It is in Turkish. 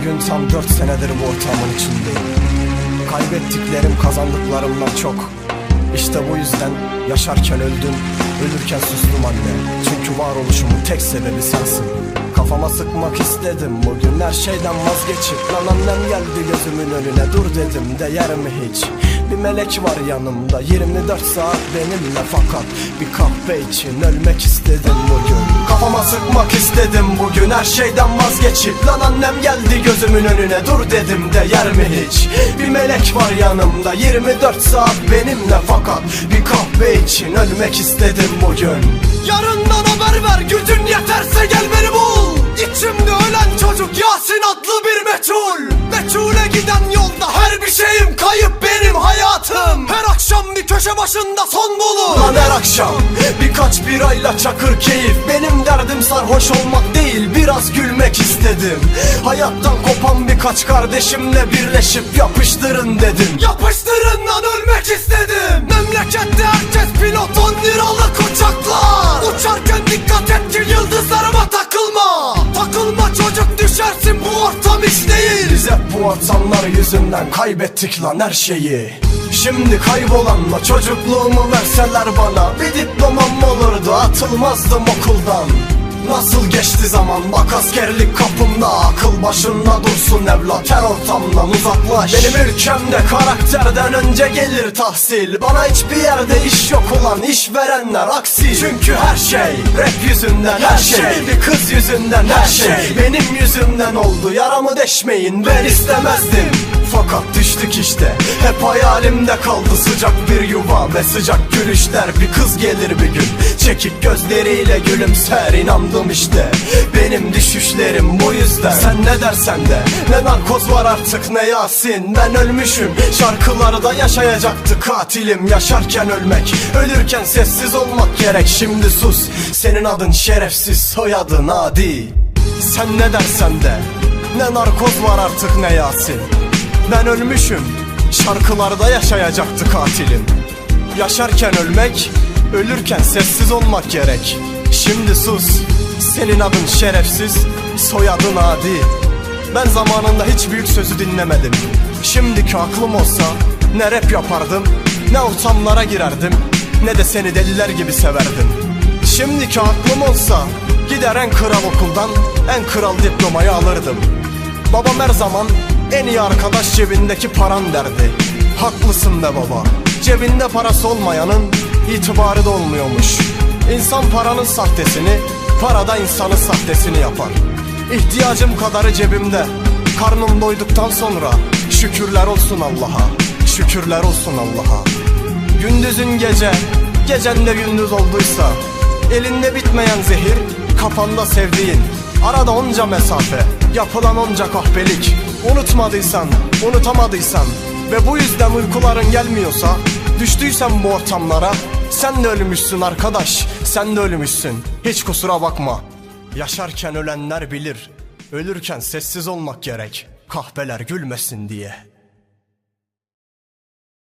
Bugün tam dört senedir bu ortamın içindeyim. Kaybettiklerim kazandıklarımdan çok. İşte bu yüzden yaşarken öldüm Ölürken sustum anne. Çünkü varoluşumun tek sebebi sensin. Kafama sıkmak istedim bugün her şeyden vazgeçip. Lan annem geldi gözümün önüne dur dedim değer mi hiç? Bir melek var yanımda 24 saat benimle fakat Bir kahve için ölmek istedim bugün sıkmak istedim bugün her şeyden vazgeçip. Lan annem geldi gözümün önüne dur dedim değer mi hiç? Bir melek var yanımda 24 saat benimle fakat Bir kahve için ölmek istedim bugün. Yarından haber ver gücün yeterse gel beni bul. İçimde ölen çocuk Yasin adlı bir meçhul. Meçhule giden yolda her bir şeyim kayıp benim hayatım. Her akşam bir köşe başında son bulur. Lan her akşam birkaç birayla çakır keyif. Benim derdim sarhoş olmak değil biraz gülmek istedim. Hayattan kopan birkaç kardeşimle birleşip yapıştırın dedim. Yapıştırın lan ölmek istedim. Memlekette herkes pilot 10 liralık uçaklar. Uçarken dikkat et ki yıldızlarıma takılma. Takılma çocuk düşersin Hep bu ortamlar yüzünden kaybettik lan her şeyi. Şimdi kaybolanla çocukluğumu verseler bana Bir diplomam olurdu atılmazdım okuldan Nasıl geçti zaman? Bak askerlik kapımda. Akıl başında dursun evlat her ortamdan uzaklaş. Benim ülkemde karakterden önce gelir tahsil. Bana hiçbir yerde iş yok olan işverenler aksi. Çünkü her şey rap yüzünden her şey. Bir kız yüzünden her şey Benim yüzümden oldu. Yaramı deşmeyin ben istemezdim. Fakat düştük işte. Hep hayalimde kaldı sıcak bir yuva Ve sıcak gülüşler. Bir kız gelir bir gün Çekik gözleriyle gülümser inandım işte. Benim düşüşlerim bu yüzden. Sen ne dersen de Ne narkoz var artık ne Yasin. Ben ölmüşüm Şarkılarda yaşayacaktı katilim. Yaşarken ölmek Ölürken sessiz olmak gerek. Şimdi sus Senin adın şerefsiz soyadın adi. Sen ne dersen de Ne narkoz var artık ne Yasin. Ben ölmüşüm Şarkılarda yaşayacaktı katilim. Yaşarken ölmek Ölürken sessiz olmak gerek. Şimdi sus. Senin adın şerefsiz Soyadın adi. Ben zamanında hiç büyük sözü dinlemedim. Şimdiki aklım olsa Ne rap yapardım Ne ortamlara girerdim Ne de seni deliler gibi severdim. Şimdiki aklım olsa Gider en kral okuldan En kral diplomayı alırdım. Babam her zaman en iyi arkadaş cebindeki paran derdi. Haklısın be baba. Cebinde parası olmayanın itibarı da olmuyormuş. İnsan paranın sahtesini Para da insanın sahtesini yapar. İhtiyacım kadarı cebimde. Karnım doyduktan sonra Şükürler olsun Allah'a Şükürler olsun Allah'a. Gündüzün gece Gecen de gündüz olduysa Elinde bitmeyen zehir Kafanda sevdiğin. Arada onca mesafe Yapılan onca kahpelik. Unutmadıysan, unutamadıysan Ve bu yüzden uykuların gelmiyorsa Düştüysen bu ortamlara Sen de ölmüşsün arkadaş Sen de ölmüşsün. Hiç kusura bakma. Yaşarken ölenler bilir Ölürken sessiz olmak gerek. Kahpeler gülmesin diye